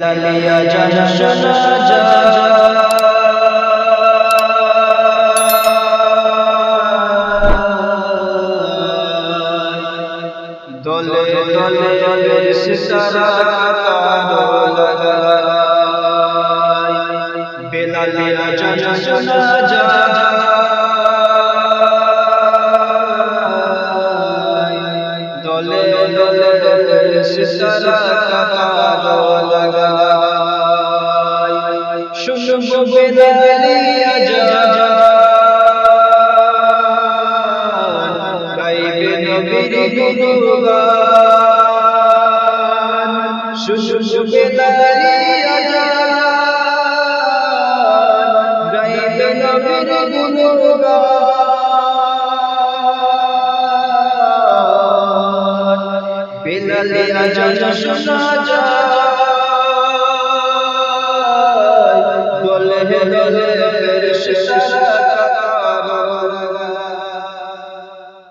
লালিয়া জানা দলে দলে দলে সিতারা বেলালিয়া জানা শোনা লাগায় শুনব বেলালিয়া গাইবে নবীর গুণগান শুনবে নারী গাইবে নবীর গুণগান। বেলালে আজান শোনা যায় দলে